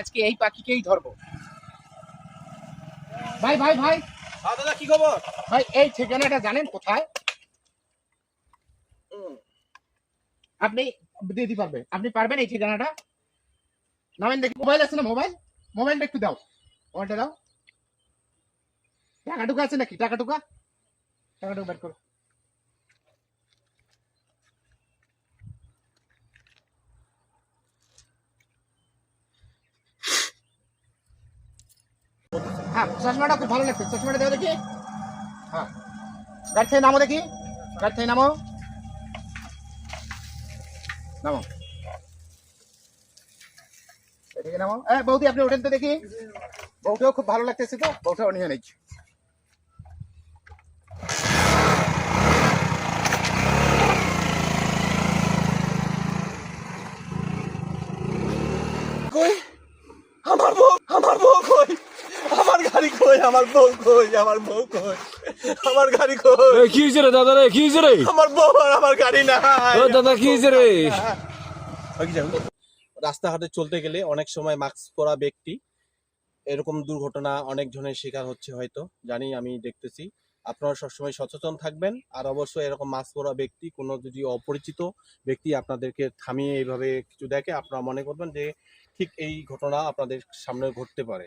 আজকে এই পাখিকেই ধরবো। ভাই ভাই ভাই। দাদা কি খবর? ভাই এই ঠিকানাটা জানেন কোথায়? আপনি দিয়ে দিতে পারবেন আপনি পারবেন এই ঠিকানাটা? নামেন দেখি মোবাইল আছে না মোবাইল? মোবাইলটা একটু দাও। মোবাইলটা দাও। টাকা টুকা আছে নাকি? টাকা টুকা টাকা টুকা বের করো। হ্যাঁ চশমাটা খুব ভালো লাগছে। চশমাটা দেওয়া দেখি। হ্যাঁ। গাড়ি থেকে নামো দেখি। গাড়ি থেকে নামো। নামো। এদিকে নামো। এ, বৌদি, আপনি ওঠেন তো দেখি। বউটাও খুব ভালো লাগতেছে তো। বউটাও নিয়ে কই? আমার বউ আমার বউ কই? আমার বউ কই? আমার বউ কই? আমার গাড়ি কই? কি হয়েছে রে দাদা রে? কি হয়েছে রে? আমার বউ আর আমার গাড়ি নাই। ও দাদা কি হয়েছে রে? রাস্তাঘাটে চলতে গেলে অনেক সময় মাস্ক পরা ব্যক্তি এরকম দুর্ঘটনা অনেক জনের শিকার হচ্ছে হয়তো জানি আমি দেখতেছি। আপনারা সবসময় সচেতন থাকবেন আর অবশ্যই এরকম মাস্ক পরা ব্যক্তি কোনো যদি অপরিচিত ব্যক্তি আপনাদেরকে থামিয়ে এইভাবে কিছু দেখে আপনারা মনে করবেন যে ঠিক এই ঘটনা আপনাদের সামনে ঘটতে পারে।